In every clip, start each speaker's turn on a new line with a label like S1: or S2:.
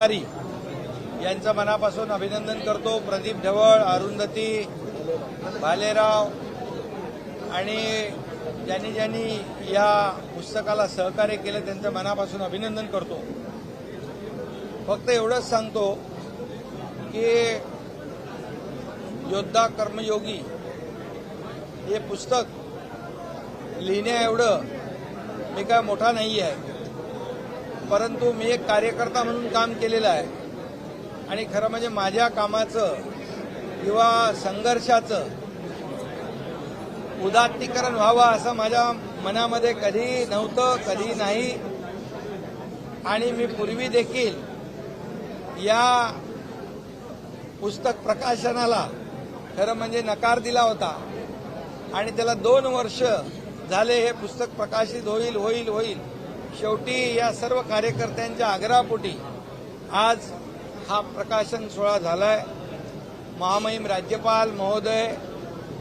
S1: अधिकारी यांचं मनापासून अभिनंदन करतो. प्रदीप ढवळ अरुंधती भालेराव आणि ज्यांनी ज्यांनी या पुस्तकाला सहकार्य केलं त्यांचं मनापासून अभिनंदन करतो. फक्त एवढंच सांगतो की योद्धा कर्मयोगी हे पुस्तक लिहिण्या एवढं मी काय मोठा नाही आहे परंतु मी एक कार्यकर्ता म्हणून काम केलेलं आहे. आणि खरं म्हणजे माझ्या कामाचं किंवा संघर्षाचं उदात्तीकरण व्हावं असं माझ्या मनामध्ये कधी नव्हतं कधी नाही. आणि मी पूर्वी देखील या पुस्तक प्रकाशनाला खरं म्हणजे नकार दिला होता. आणि त्याला दोन वर्ष झाले हे पुस्तक प्रकाशित होईल होईल होईल. शेवटी या सर्व कार्यकर्त्यांच्या आग्रहापोटी आज हा प्रकाशन सोहळा झालाय. महामहिम राज्यपाल महोदय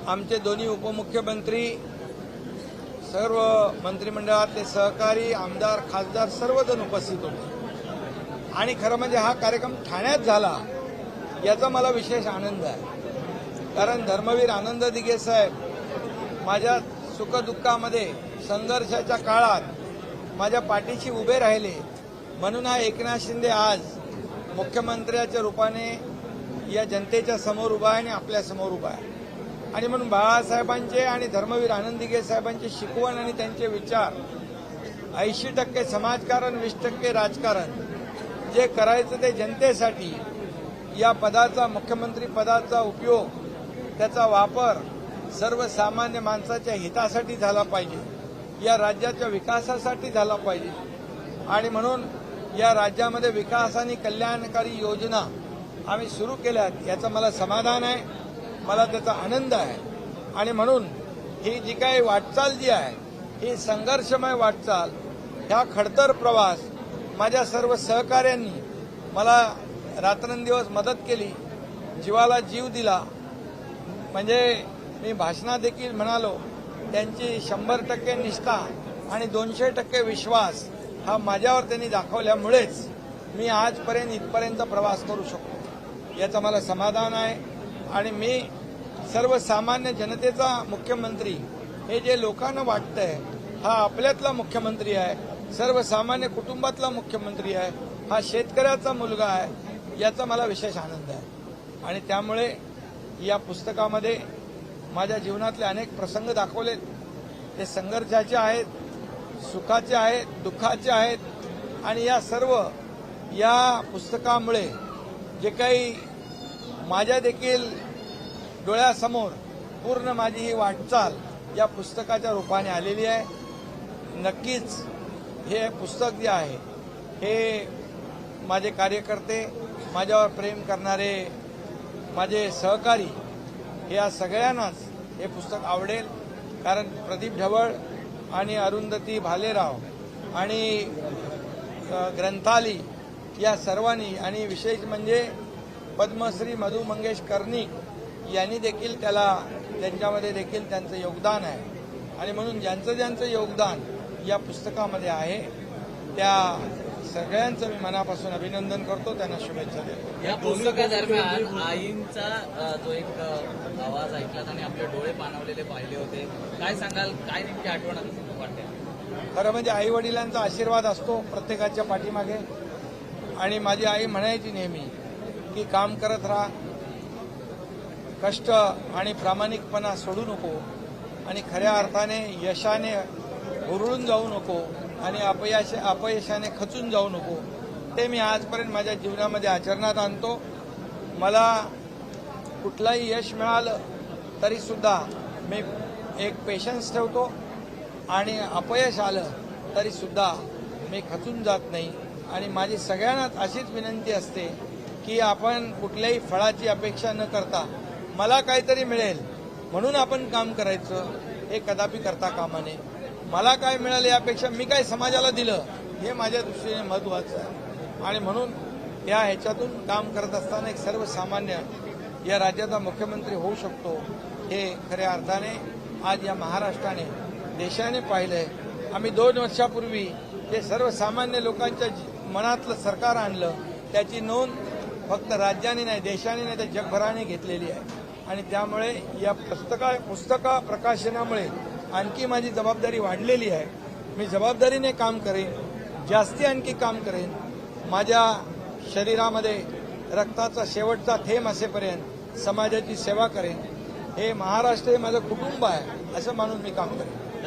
S1: आमचे दोन्ही उपमुख्यमंत्री सर्व मंत्रिमंडळातले सहकारी आमदार खासदार सर्वजण उपस्थित होते. आणि खरं म्हणजे हा कार्यक्रम ठाण्यात झाला याचा मला विशेष आनंद आहे. कारण धर्मवीर आनंद दिघे साहेब माझ्या सुखदुःखामध्ये संघर्षाच्या काळात माझ्या पाठीशी उभे राहिले. म्हणून हा एकनाथ शिंदे आज मुख्यमंत्र्याच्या रूपाने या जनतेच्या समोर उभा आहे आणि आपल्यासमोर उभा आहे. आणि म्हणून बाळासाहेबांचे आणि धर्मवीर आनंदिगे साहेबांची शिकवण आणि त्यांचे विचार ऐंशी टक्के समाजकारण वीस टक्के राजकारण जे करायचं ते जनतेसाठी या पदाचा मुख्यमंत्री पदाचा उपयोग त्याचा वापर सर्वसामान्य माणसाच्या हितासाठी झाला पाहिजे. या राज्याच्या विकासासाठी झाला पाहिजे. आणि म्हणून या राज्यामध्ये विकास आणि कल्याणकारी योजना आम्ही सुरू केल्यात याचं मला समाधान आहे मला त्याचा आनंद आहे. आणि म्हणून ही जी काही वाटचाल जी आहे ही संघर्षमय वाटचाल ह्या खडतर प्रवास माझ्या सर्व सहकाऱ्यांनी मला रात्रंदिवस मदत केली जीवाला जीव दिला. म्हणजे मी भाषणात देखील म्हणालो त्यांची शंभर टक्के निष्ठा आणि दोनशे टक्के विश्वास हा माझ्यावर त्यांनी दाखवल्यामुळेच मी आजपर्यंत इथपर्यंत प्रवास करू शकतो. याचं मला समाधान आहे. आणि मी सर्वसामान्य जनतेचा मुख्यमंत्री हे जे लोकांना वाटतंय हा आपल्यातला मुख्यमंत्री आहे सर्वसामान्य कुटुंबातला मुख्यमंत्री आहे हा शेतकऱ्याचा मुलगा आहे याचा मला विशेष आनंद आहे. आणि त्यामुळे या पुस्तकामध्ये माझ्या जीवनातले अनेक प्रसंग दाखवलेत. ते संघर्षाचे आहेत सुखाचे आहेत दुःखाचे आहेत. आणि या सर्व या पुस्तकामुळे जे काही माझ्या देखील डोळ्यासमोर पूर्ण माझी ही वाटचाल या पुस्तकाच्या रूपाने आलेली आहे. नक्कीच हे पुस्तक जे आहे हे माझे कार्यकर्ते माझ्यावर प्रेम करणारे माझे सहकारी या सगळ्यांनाच हे पुस्तक आवडेल कारण प्रदीप ढवळ आणि अरुंधती भालेराव आणि ग्रंथाली या सर्वांनी आणि विशेष म्हणजे पद्मश्री मधु मंगेश कर्णिक यांनी देखील त्याला त्यांच्यामध्ये देखील त्यांचं योगदान आहे. आणि म्हणून ज्यांचं ज्यांचं योगदान या पुस्तकामध्ये आहे त्या सगळ्यांचं मी मनापासून अभिनंदन करतो त्यांना शुभेच्छा देतो.
S2: या पुस्तकादरम्यान आईंचा जो एक आवाज ऐकलात आणि आपले डोळे पाणवलेले पाहिले होते काय सांगाल? काय नेमकी आठवण वाटते?
S1: खरं म्हणजे आई वडिलांचा आशीर्वाद असतो प्रत्येकाच्या पाठीमागे. आणि माझी आई म्हणायची नेहमी की काम करत राहा. कष्ट आणि प्रामाणिकपणा सोडू नको आणि खऱ्या अर्थाने यशाने हुरळून जाऊ नको. आणि अपयश अपयशाने खचून जाऊ नको. ते मी आजपर्यंत माझ्या जीवनामध्ये आचरणात आणतो. मला कुठलंही यश मिळालं तरीसुद्धा मी एक पेशन्स ठेवतो आणि अपयश आलं तरीसुद्धा मी खचून जात नाही. आणि माझी सगळ्यांनाच अशीच विनंती असते की आपण कुठल्याही फळाची अपेक्षा न करता मला काहीतरी मिळेल म्हणून आपण काम करायचं हे कदापि करता कामा नये. मला काय मिळालं यापेक्षा मी काय समाजाला दिलं हे माझ्या दृष्टीने महत्वाचं आहे. आणि म्हणून या ह्याच्यातून काम करत असताना एक सर्वसामान्य या राज्याचा मुख्यमंत्री होऊ शकतो हे खऱ्या अर्थाने आज या महाराष्ट्राने देशाने पाहिलंय. आम्ही दोन वर्षापूर्वी जे सर्वसामान्य लोकांच्या जी- मनातलं सरकार आणलं त्याची नोंद फक्त राज्याने नाही देशाने नाही तर जगभराने घेतलेली आहे. आणि त्यामुळे या पुस्तका पुस्तका प्रकाशनामुळे आणखी माझी जबाबदारी वाढलेली आहे. मी जबाबदारीने काम करेन जास्ती आणखी काम करेन. माझ्या शरीरामध्ये रक्ताचा शेवटचा थेंब असेपर्यंत समाजाची सेवा करेन. हे महाराष्ट्र हे माझं कुटुंब आहे असं मानून मी काम करेन.